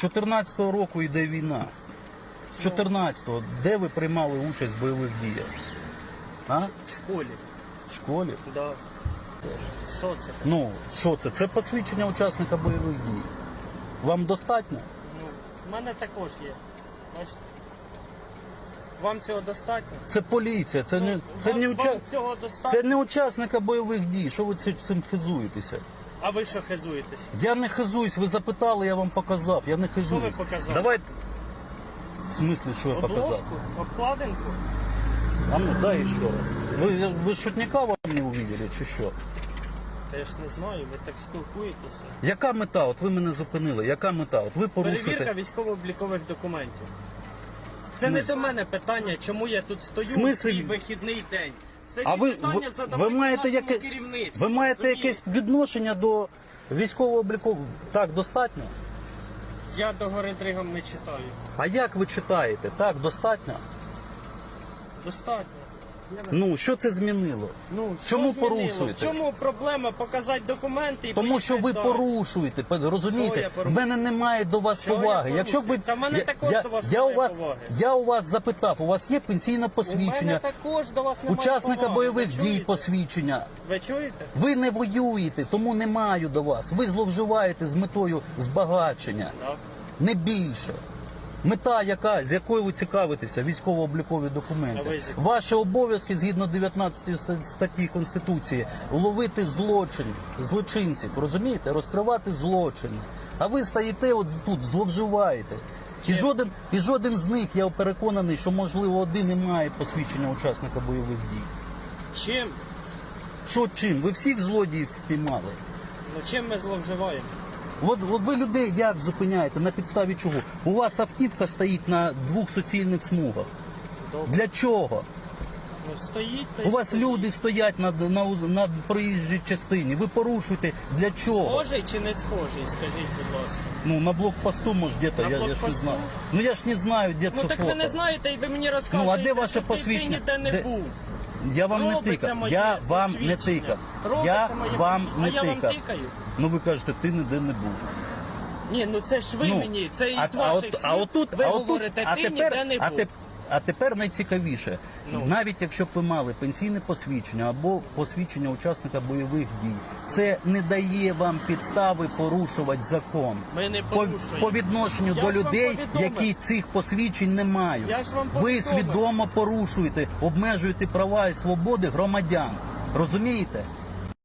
З 14-го року йде війна. З 14-го, де ви приймали участь в бойових діях? А? В школі. В школі? Да. Що це? Ну, що це? Це посвідчення учасника бойових дій. Вам достатньо? Ну, в мене також є. Бачите? Вам цього достатньо? Це поліція, це не, це вам, не, вам уча... цього достатньо? це не учасника бойових дій. Що ви цим хизуєтеся? А ви що хизуєтесь? Я не хизуюсь, ви запитали, я вам показав. Я не хизуюсь. ви показали? Давайте. В смислі, що я показав? Обложку? Обкладинку? А ну дай ще раз. Ви, ви шутника вам не увидели, чи що? Та я ж не знаю, ви так спілкуєтеся. Яка мета? От ви мене зупинили. Яка мета? От ви Перевірка порушуєте. військово-облікових документів. Це не смислі? до мене питання, чому я тут стою в свій вихідний день. Це А ви, ви, ви маєте яке, ви маєте якесь відношення до військового обліку? Так, достатньо? Я до гори дригом не читаю. А як ви читаєте? Так, достатньо? Достатньо. Ну, що це змінило? Ну, Чому що змінило? порушуєте? Чому проблема показати документи і Тому що ви поїхати далі? порушуєте, пе- Що я розумієте? В порушую? мене немає до вас Що я поваги. порушую? Якщо б ви Та в мене я, також до вас я немає у вас поваги. я у вас запитав, у вас є пенсійне У мене посвідчення, також до вас немає учасника поваги. бойових Ви дій чуєте? посвідчення. Ви чуєте? Ви не воюєте, тому не маю до вас. Ви зловживаєте з метою збагачення, Так. не більше. Мета, яка з якою ви цікавитеся, військово-облікові документи. Ваші обов'язки згідно 19 статті Конституції ловити злочин, злочинців, розумієте, розкривати злочини. А ви стоїте от тут, зловживаєте. І жоден, і жоден з них, я переконаний, що можливо один і має посвідчення учасника бойових дій. Чим? Що чим? Ви всіх злодіїв впіймали. Ну чим ми зловживаємо? От, от ви людей як зупиняєте? На підставі чого? У вас автівка стоїть на двох суцільних смугах. Добре. Для чого? Ну стоїть та й У вас стоїть. люди стоять на, на, на проїжджій частині. Ви порушуєте для чого? Схожий чи не схожий, скажіть, будь ласка. Ну, на блокпосту, може, где-то, На я, я ж не блокпосту? знаю. Ну я ж не знаю, де Ну це так фото. ви не знаєте, і ви мені розказуєте, Ну, а де ваше що ти- посвідчення? Ти ніде не Де- був. Я вам не Робиться тикав. моє Я вам не посвідчення. тикав. Робиться Я моє вам посвідчення. не А я тикав. вам тикаю? Ну ви кажете, ти ніде не був. Ні, ну це ж ви ну, мені, це із а, а, ваших слів. а отут, ви а говорите, а ти ніде не а, був. теп- а тепер найцікавіше. Ну. Навіть якщо б ви мали пенсійне посвідчення або посвідчення учасника бойових дій, це не дає вам підстави порушувати закон. Ми не По, порушуємо. по відношенню Я до ж вам людей, повідомив. які цих посвідчень не мають. Я ж вам ви повідомив. свідомо порушуєте, обмежуєте права і свободи громадян. Розумієте?